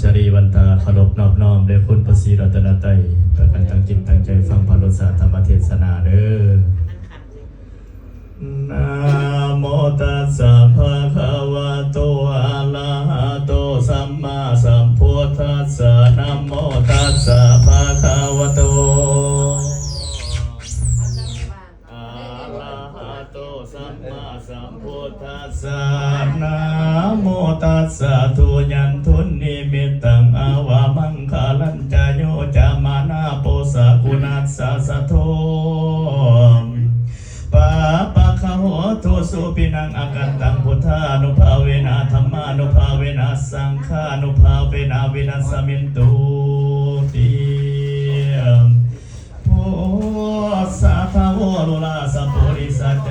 ชรีวันตาเคารพนอบน้อมด้วยคุณพระศรีรัตนตรัยประกันตั้งจิตตั้งใจฟังพระรสาธรรมเทศนาเด้อนะโมตัสสะภะคะวะโตอะระหะโตสัมมาสัมพุทธัสสะนะโมตัสสะภะคะวะโตอะระหะโตสัมมาสัมพุทธัสสะนะโมตัสสะาปะคะโหตุสุปินังอากันตังพุทธานุภาเวนะธรรมานุภาเวนะสังฆานุภาเวนะวินัสมินตุติโพสัทาวโลลาสปุริสัจจ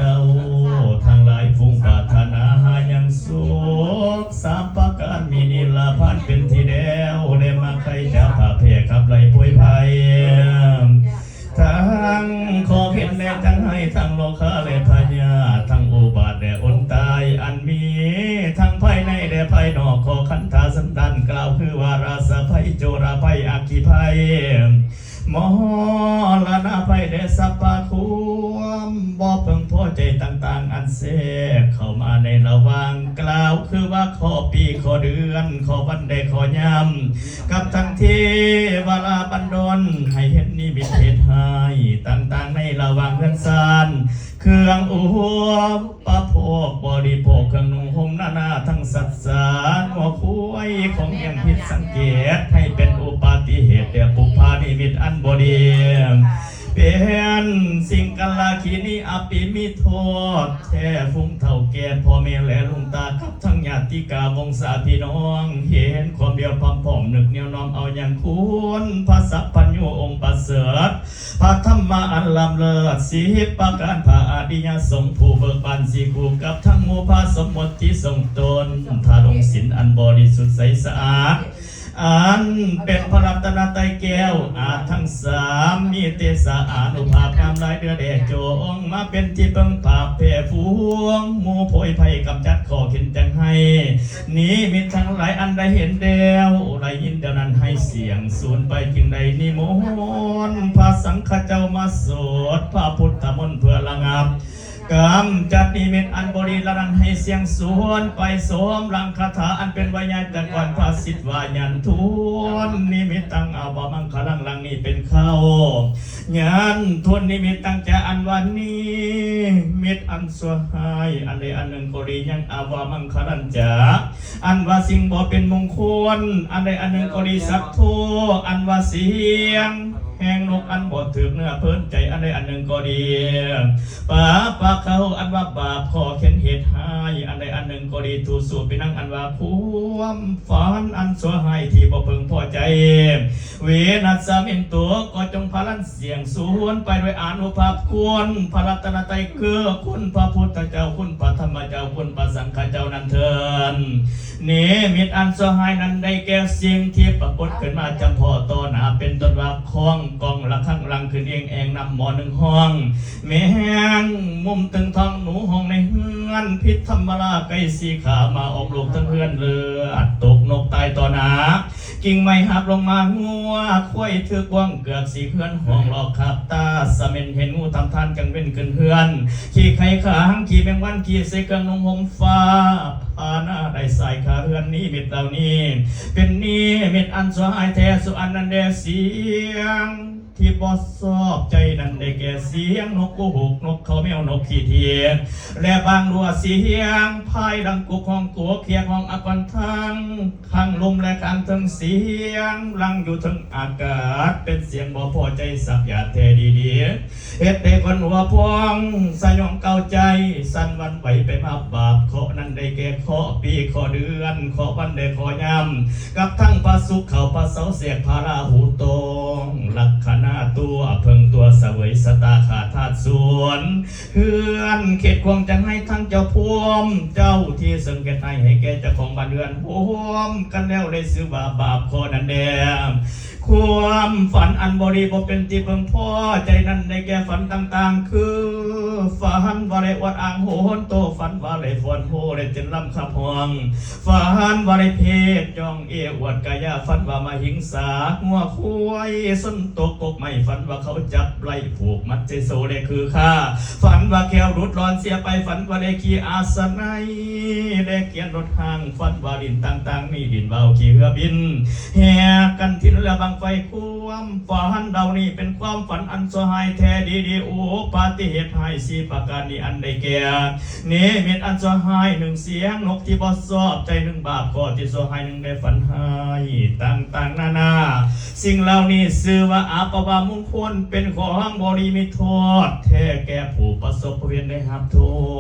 ลนาภัยเดสัพพะควมบ่เพิ่งพอใจต่างๆ อันเสกเข้ามาในระว่างกล่าวคือว่าขอปีขอเดือน ขอวันใดขอยำกับทั้งที่เวลาบันดลให้เห็นนิมิตเหตุให้ต่างๆ ในระว่างเพื่อนซานเครื่องอุปปะโภคบริโภคเครื่องนุ่งห่มนานาทั้งสัตว์สารหัวคุยของยังผิดสังเกตให้เป็นอุปาติเหตุแด่ปุพานิมิตอันบดี เป็นสิ่งกัลาขีนี้อภิมิโทษแท้ฟุ้งเท่าแก่พ่อแม่และลุงตากับทั้งญาติกาวงศาพี่น้อง เห็นความเดียวพร้อมผอมนึกเหนียวน้อมเอาอย่างคุณพระสัพพัญญูองค์ประเสริฐพระธรรมอันลำเลิศสีประการพระอดิยสงฆ์ผู้เบิกบานสีกูกับทั้งหมู่พระสมมติที่ทรงตนทาลงศิลอันบริสุทธิ์ใสสะอาด อันเป็นพระรัตนตรัยแก้วอาจทั้งสามมีเตสะอานุภาพงามหลายเดือดแดดโจงมาเป็นที่เพิ่งภาพเพฟูงหมู่โพยภัยกำจัดขอเข็นจังให้ นี้มีทั้งหลายอันใดเห็นเดวได้ยินเดียวนั้นให้เสียงสูญไปจึงใดนิมนต์พระสังฆเจ้ามาสวดพระพุทธมนต์เพื่อระงับ กรรมจัดนิมิตอันบริละรังให้เสียงสวนไปสวมรังคาถาอันเป็นวิญญาณแต่ก่อนพระสิทวายันทวนนิมิตตั้งเอาบามังคลังลังนี้เป็นเข้ายันทวนนิมิตตั้งแต่อันวันนี้มิตรอันสวหายอันใดอันหนึ่งก็ดียังอาวามังคลันจาอันว่าสิ่งบ่เป็นมงคลอันใดอันหนึ่งก็ดีสักทั่วอันว่าเสียง แห่งนกอันบดถึกเนื้อเพิ่นใจ นใดอันหนึ่งก็ดีปาปาเขาอันว่าบาปขอเข็นเหตุหายอันใดอันหนึ่งก็ดีถูกสูบไปนั่งอันว่าความฝันอันสวหายที่บ่เพึงพอใจ เวนัสสมินตัวก็จงพลันเสียงสวนไปด้วยอานุภาพควรพระรัตนตรัยเกื้อคุณพระพุทธเจ้าคุณพระธรรมเจ้าคุณพระสังฆเจ้านั้นเถินเนมิตอันสหายนั้นได้แก่สิ่งที่ปรากฏขึ้นมาจำพอต่อหนาเป็นต้นว่าคล้องกองละข้างลังขึ้นเองเองนำหมอหนึ่งห้อง แมงมุมตึงทองหนูห้องในเฮือนพิษธรรมราไก่สีขามาออกลูกทั้งเพื่อนเลือดตกนกตายต่อหนา กิ่งไม้หักลงมางัวคุ้ยถือกวางเกือกสีเพื่อนห้องหลอกขับตาสเม็นเห็นงูทำทานกังเว้นขึ้นเฮือน ขี่ไข่ขางขี่แมงวันขี่เสกังนงห่มฟ้าพาหน้าได้ใส่ขาเฮือนนี้มิดเหล่านี้ เป็นนี้เม็ดอันสวายแท้สุอันนันเดเสียง ที่บอสอบใจนั้นได้แก่เสียงนกกูหกนกเขาแมวนกขี้เทียนและบางรัวเสียงพายดังกุกของตัวเคียงของอากอนทังข้างลมและข้างถึงเสียงลังอยู่ถึงอากาศ เป็นเสียงบ่พอใจสักอย่าแท้ดีดีๆเฮ็ดได้คนหัวพองสยองเก่าใจ สั่นวันไหวไปมาบาปเคาะนั้นได้แก่เคาะปีเคาะเดือนเคาะวันได้เคาะยำกับทั้งพระสุขเขาพระเสาเสียกพระราหูตรงลักขณะตัวเพิงตัวเสวยสตาขาธาตุสวนเฮือนเขตควงจังให้ทั้งเจ้าพวม เจ้าที่สังเกตให้ให้แก่เจ้าของบ้านเรือนพวมกันแล้วได้ซื้อบาบาบคอนั้นแดง ความฝันอันบริบเป็นที่เพิ่งพอใจนั้นในแก่ฝันต่างๆ คือฝันว่าได้วัดอ่างโหนโตฝันว่าได้ฝนโหได้เจนลำขับห่วงฝันว่าได้เพศจองเอวดกายาฝันว่ามาหิงสาหัวคุ้ยส้นตกกกไม่ฝันว่าเขาจับไล่ผูกมัดใจโซได้คือข้าฝันว่าแก้วรุดร้อนเสียไปฝันว่าได้ขี่อาสนัยได้เกียนรถห้างฝันว่าดินต่างๆ มีดินเบาขี่เรือบินแห่กันที่เรือบังไฟความฝันเรานี่เป็นความฝันอันสหายแท้ดีดีๆโอ้ปาฏิเหตุให้สีประการนี้อันใดแก่เนมิตอันสหายหนึ่งเสียงนกที่บอสอบใจหนึ่งบาปก็ที่สหายหนึ่งได้ฝันให้ต่างๆนานา สิ่งเหล่านี้ชื่อว่าอาปวามงคลเป็นของบริมิโทษแท้แก่ผู้ประสบเวียนได้รับโท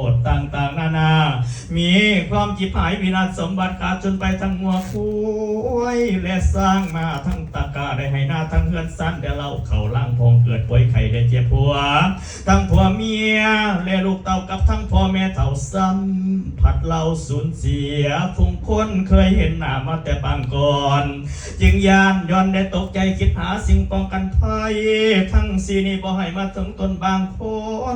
ษต่างๆนานา มีความจิบหายวินาศสมบัติขาดจนไปทั้งหัวคุยและสร้างมาทั้งตะกาได้ให้หน้าทั้งเฮือนสั้นแต่เราเขาล่างพองเกิดป่วยไข้ได้เจ็บผัว ทั้งผัวเมียและลูกเต่ากับทั้งพ่อแม่เท่าซ้ำผัดเราสูญเสียฟุ้งคนเคยเห็นหน้ามาแต่ปางก่อน จึงยานย้อนได้ตกใจคิดหาสิ่งป้องกันภัยทั้งสีนี้บ่ให้มาถึงตนบางค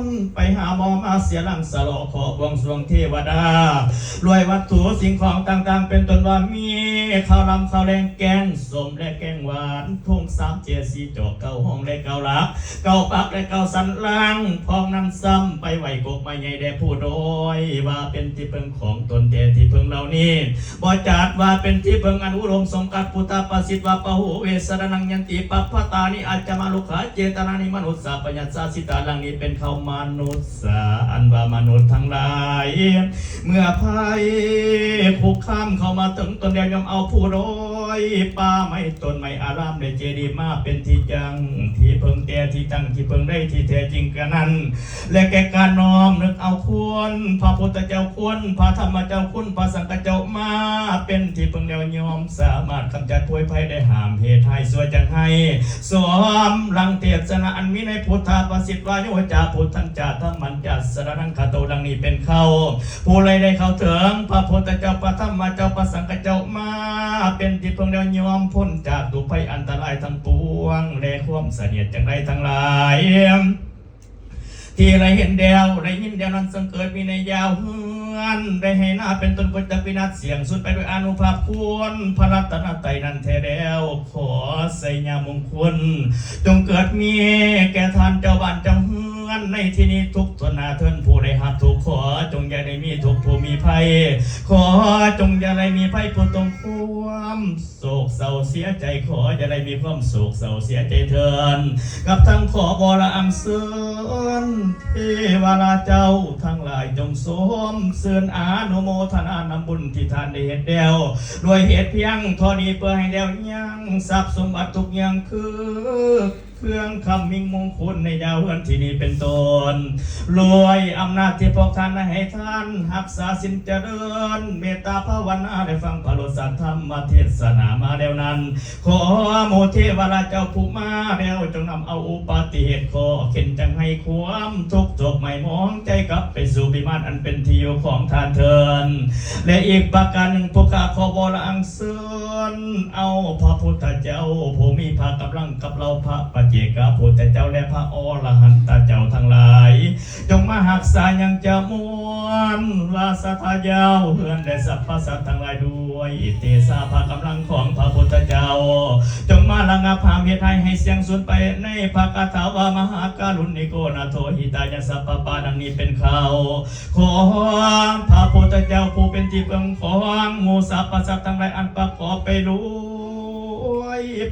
น ไปหาหมอมาเสียหลังสลอขอบวงสรวงเทวดารวยวัตถุสิ่งของต่างๆ เป็นตนว่ามีข้าวลำข้าวแดงแกงสมและแกงหวานทุ่งสามเจียสีจอกเก้าห้องและเก้าลักเก้าปักและเก้าสันล่างพองนั้นซ้ำไปไหวกกไม่ใหญ่ได้ผู้โดยว่าเป็นที่เพิงของตนแต่ที่เพิงเหล่านี้บ่จัดว่าเป็นที่เพิงอันอุดมสมกัดพุทธประสิทธิ์ว่าปะหูเวสรนังยันติปัปปตานิอาจจะมาลุขาเจตนานิมนุษย์สาปัญญาสาสิตาลังนี้เป็นเขามนุษย์สาอันว่ามนุษย์ทั้งหลายเมื่อภัยคุกข้ามเข้ามาถึงตนเดียวยอมเอาผู้โดย ป่าไม่ตนไม่อารามได้เจดีมาเป็นที่จัง ที่เพิ่งแต่ที่ตั้งที่เพิ่งได้ที่แท้จริงกันนั้น และแก่การน้อมนึกเอาควรพระพุทธเจ้าควรพระธรรมเจ้าคุณพระสังฆเจ้า มาเป็นที่เพิ่งแล้วยอมสามารถกำจัดป่วยภัยได้หามเหตุให้สวยจังให้สวมลังเทศนาอันมีในพุทธาประสิทธิ์วาโยจาพุทธันจาธรรมันจัสสรนังคาโตดังนี้เป็นเข้า ผู้ใดได้เข้าถึงพระพุทธเจ้าพระธรรมเจ้าพระสังฆเจ้ามาเป็นที่เพิ่งแล้วยอมพ้นจากทุภัยอันตรายทั้งปวงและความเสนียดจังไรทั้งหลายที่ไรเห็นเดียวได้ยินเดียวนั้นสังเกิดมีในยาวเฮื อนได้ให้หน้าเป็นต้นพุทธปินัดเสียงสุดไปด้วยอนุภาพควรพระรัตนตรัยนั้นแท้แล้วขอใส่ยามงคล จงเกิดมีแก่ท่านเจ้าบ้านจ้าเฮือนในที่นี้ทุกทนาเทินผู้ได้หับทุกขอ จงอย่าได้มีทุกผู้มีภัย ขอจงอย่าได้มีภัยผู้ตรงความโศกเศร้าเสียใจขออย่าได้มีความโศกเศร้าเสียใจเถินกับทั้งขอบอระอังเสือนเทวราเจ้าทั้งหลายจงสมเสือนอานุโมทนานำบุญที่ท่านได้เห็นเดียวด้วยเหตุเพียงเท่านี้เพื่อให้เดียวยังทรัพย์สมบัติทุกอย่างคือเครื่องคำมิ่งมงคลในยาวเฮือนที่นี้เป็นตนรวยอำนาจที่พวกท่านให้ท่านรักษาสินเจริญ เมตตาภาวนาได้ฟังพระโลสัทธรรมเทศนามาแล้วนั้น ขอโมเทวราเจ้าผู้มาแล้วจงนำเอาอุปาติเหตุขอเข็นจังให้ความทุกข์จบไม่มองใจกลับไปสู่บิมานอันเป็นที่อยู่ของทานเทิน และอีกประการหนึ่งพวกข้าขอบรอังเสือนเอาพระพุทธเจ้าผู้มีพระกำลังกับเราพระปเจกพระพุทธเจ้าและพระอรหันตเจ้าทั้งหลาย จงมาหักษายังจะมวนลาสทายาวเฮือนและสรรพสัตว์ทั้งหลายด้วยอิเตสาพระกำลังของพระพุทธเจ้า จงมาระงับหามเหตุให้ให้เสียงสุดไปในพระคาถาวามหาการุณิโกนาโทหิตายาสัพปาดังนี้เป็นเขาขอพระพุทธเจ้าผู้เป็นที่เพิ่งของหมูสัพพสัตทั้งหลายอันประกอบไปรู้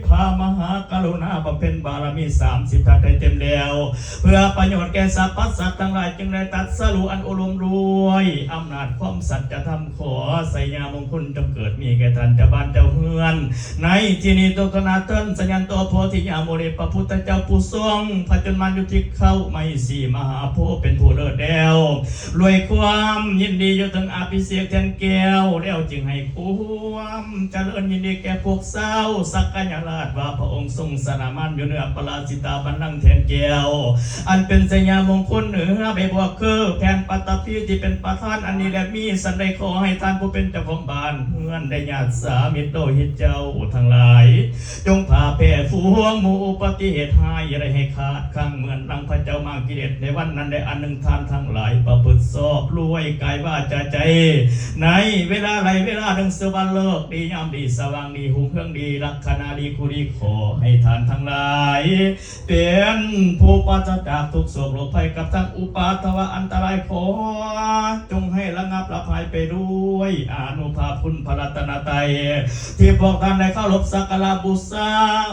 พระมหากรุณาบำเพ็ญบารมีสามสิบทัศได้เต็มแล้ว เพื่อประโยชน์แก่สรรพสัตว์ทั้งหลายจึงได้ตัดสรุอันอุดมรวยอำนาจความสัจธรรมขอใส่ยามงคลจงเกิดมีแก่ท่านเจ้าบ้านเจ้าเฮือน ในที่นี้ตุกนาเติ้นสัญญาณตัวโพธิยาโมเรพระพุทธเจ้าผู้ทรงพระจนมันยุติเข้าไม่สี่มหาโพเป็นผู้เลิศแล้ว รวยความยินดีอยู่ถึงอาภิเษกแทนแก้ว แล้วจึงให้ความเจริญยินดีแก่พวกเศร้าสักกยราชว่าพระองค์ทรงสนามันอยู่เหนือปราชิตาบันลังแทนแก้ว อันเป็นสัญญามงคลเหนือใบบวกคือแผนปัตตภีที่เป็นประธานอันนี้และมีสันได้ขอให้ท่านผู้เป็นเจ้าของบ้านเพื่อนได้ญาติสามิตรโดยหิตเจ้าทั้งหลาย จงพาแผ่ฟูงหมู่อุปติเหตุหายอย่าได้ให้ขาดข้างเหมือนดังพระเจ้ามากิเลสในวันนั้นได้อันหนึ่งทานทั้งหลายประพฤติสอบรวยกายว่าจะใจ ในเวลาไรเวลาหนึ่งสวรรค์เลิกดียามดีสว่างดีหุงเครื่องดีลักษณะดีคุดีขอให้ทานทั้งหลาย เป็นผู้ปราศจากทุกโศกโรคภัยกับทั้งอุปาทวะอันตรายขอ จงให้ระงับระภัยไปด้วยอนุภาพคุณพระรัตนตรัยที่พวกท่านได้เข้ารบสักการะบูชา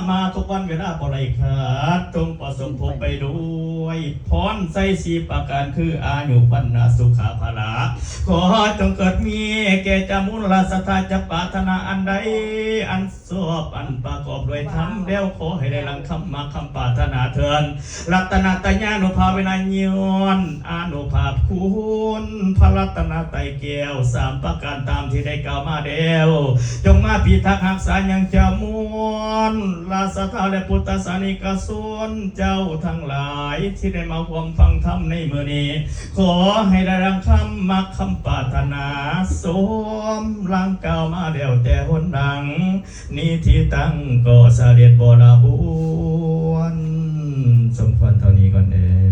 มาทุกวันเวลาบริขาดจงประสมพบไปด้วยพรใส่สีประการคืออายุวันนาสุขาภาระขอจงเกิดมีแก่จามุลลาสถาจะปาธนาอันใดอันสอบอันประกอบด้วยธรรมแล้วขอให้ได้ลังคำมาคำปรารถนาเถินรัตนาตญานุภาเวนยยนอานุภาพคุณพระรัตนาไตรแก้วสามประการตามที่ได้กล่าวมาเดียวจงมาพิทักษ์หักษายังจะมวนลาสธาและพุทธสานิกชนเจ้าทั้งหลายที่ได้มาความฟังธรรมในมือนี้ ขอให้ได้รังคำมักคำปรารถนาสมร่างเก่าวมาเดียวแต่หนดังนี้ที่ตั้งก็เสด็จบราบุญสมควรเท่านี้ก่อนเอง